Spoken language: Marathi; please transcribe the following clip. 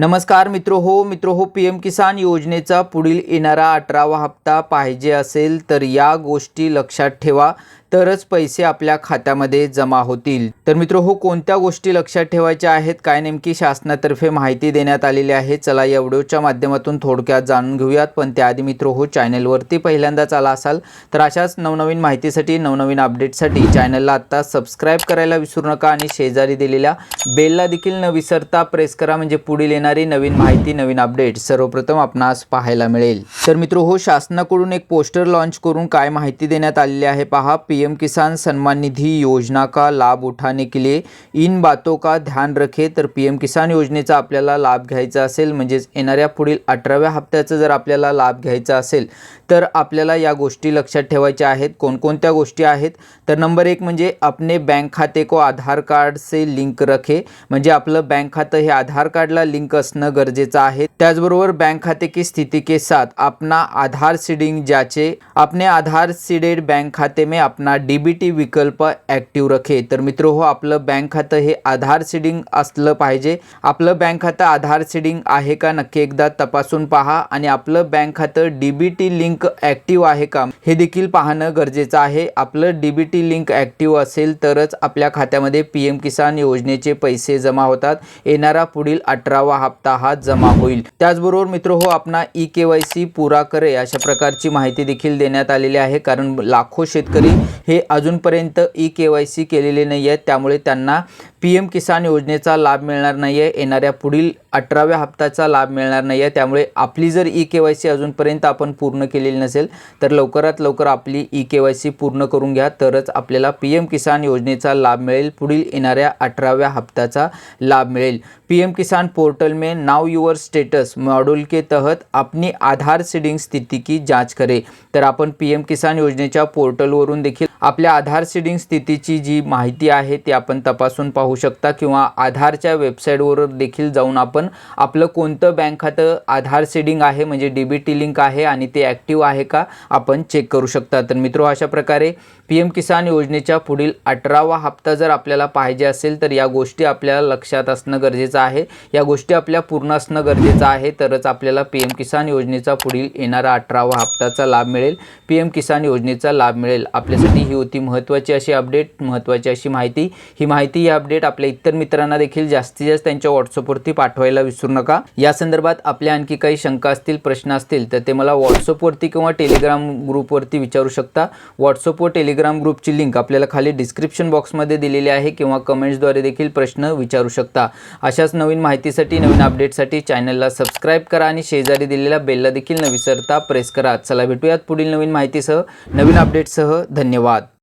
नमस्कार मित्र हो मित्र हो पी एम किसान योजनेचा पुढील येणारा अठरावा हप्ता पाहिजे असेल तर या गोष्टी लक्षात ठेवा. तरच पैसे आपल्या खात्यामध्ये जमा होतील. तर मित्र हो कोणत्या गोष्टी लक्षात ठेवायच्या आहेत? काय नेमकी शासनातर्फे माहिती देण्यात आलेली आहे? चला या व्हिडिओच्या माध्यमातून थोडक्यात जाणून घेऊयात. पण त्याआधी मित्र हो चॅनलवरती पहिल्यांदाच आला असाल तर अशाच नवनवीन माहितीसाठी नवनवीन अपडेटसाठी चॅनलला आत्ता सबस्क्राईब करायला विसरू नका आणि शेजारी दिलेल्या बेलला देखील न विसरता प्रेस करा म्हणजे पुढील येणारी नवीन माहिती नवीन अपडेट सर्वप्रथम आपणास पाहायला मिळेल. तर मित्र हो शासनाकडून एक पोस्टर लॉन्च करून काय माहिती देण्यात आलेली आहे? पहा पी. पीएम किसान सम्मान निधि योजना का लाभ उठाने के लिए इन बातों का ध्यान रखे तर पीएम किसान योजनेचा आपल्याला लाभ घ्यायचा असेल म्हणजेच येणाऱ्या पुढील अठराव्या हप्त्याचा जर आपल्याला लाभ घ्यायचा असेल तर आपल्याला या गोष्टी लक्षात ठेवायच्या आहेत. कोणकोणत्या गोष्टी आहेत? तर नंबर एक म्हणजे अपने बँक खाते को आधार कार्ड से लिंक रखे. म्हणजे आपलं बँक खातं हे आधार कार्डला लिंक असणं गरजेचं आहे. त्याचबरोबर बँक खाते की स्थिति के साथ अपना आधार सीडिंग ज्याचे अपने आधार सीडेड बँक खाते में अपना डीबीटी विकल्प ॲक्टिव्ह रखे तर मित्र हो आपलं बँक खातं हे आधार सीडिंग असलं पाहिजे. आपलं बँक खातं आधार सीडिंग आहे का? नक्की एकदा तपासून पहा. आणि आपलं बँक खातं डीबीटी लिंक ॲक्टिव्ह आहे का? हे देखील पाहणं गरजेचं आहे. आपलं डीबीटी लिंक ॲक्टिव्ह असेल तरच आपल्या खात्यामध्ये पी एम किसान योजनेचे पैसे जमा होतात. येणारा पुढील अठरावा हप्ता हा जमा होईल. त्याचबरोबर मित्र हो आपला ई के वाय सी पुरा करे अशा प्रकारची माहिती देखील देण्यात आलेली आहे. कारण लाखो शेतकरी हे अजूनपर्यंत ई के वाय सी केलेले नाही आहेत त्यामुळे त्यांना पी एम किसान योजनेचा लाभ मिळणार नाही आहे येणाऱ्या पुढील अठराव्या हप्त्याचा लाभ मिळणार नाही आहे त्यामुळे आपली जर ई के वाय सी अजूनपर्यंत आपण पूर्ण केलेली नसेल तर लवकरात लवकर आपली ई के वाय सी पूर्ण करून घ्या. तरच आपल्याला पी एम किसान योजनेचा लाभ मिळेल. पुढील येणाऱ्या अठराव्या हप्त्याचा लाभ मिळेल. पी एम किसान पोर्टल में नाव युअर स्टेटस मॉड्यूल के तहत अपनी आधार सीडिंग स्थिती की जांच करे. तर आपण पी एम किसान योजनेच्या पोर्टलवरून देखील आपल्या आधार सीडिंग स्थितीची जी माहिती आहे ती आपण तपासून पाहू. शकता किंवा आधारच्या वेबसाईटवर देखील जाऊन आपण आपलं कोणतं बँक खातं आधार सीडिंग आहे म्हणजे डी बी टी लिंक आहे आणि ते ॲक्टिव्ह आहे का आपण चेक करू शकता. तर मित्रो अशा प्रकारे पी एम किसान योजनेच्या पुढील अठरावा हप्ता जर आपल्याला पाहिजे असेल तर या गोष्टी आपल्याला लक्षात असणं गरजेचं आहे. या गोष्टी आपल्या पूर्ण असणं गरजेचं आहे तरच आपल्याला पी एम किसान योजनेचा पुढील येणारा अठरावा हप्त्याचा लाभ मिळेल. पी एम किसान योजनेचा लाभ मिळेल. आपल्यासाठी ही होती महत्त्वाची अशी अपडेट महत्त्वाची अशी माहिती. ही माहिती ही अपडेट आपल्या इतर मित्रांना देखील जास्तीत जास्त त्यांच्या व्हॉट्सअपवरती पाठवायला विसरू नका. या संदर्भात आपल्या आणखी काही शंका असतील प्रश्न असतील तर ते मला व्हॉट्सअपवरती किंवा टेलिग्राम ग्रुपवरती विचारू शकता. व्हॉट्सअप व टेलिग्राम ग्रुपची लिंक आपल्याला खाली डिस्क्रिप्शन बॉक्समध्ये दिलेली आहे किंवा कमेंट्सद्वारे देखील प्रश्न विचारू शकता. अशाच नवीन माहितीसाठी नवीन अपडेटसाठी चॅनलला सबस्क्राईब करा आणि शेजारी दिलेल्या बेलला देखील न विसरता प्रेस करा. चला भेटूयात पुढील नवीन माहितीसह नवीन अपडेटसह. धन्यवाद.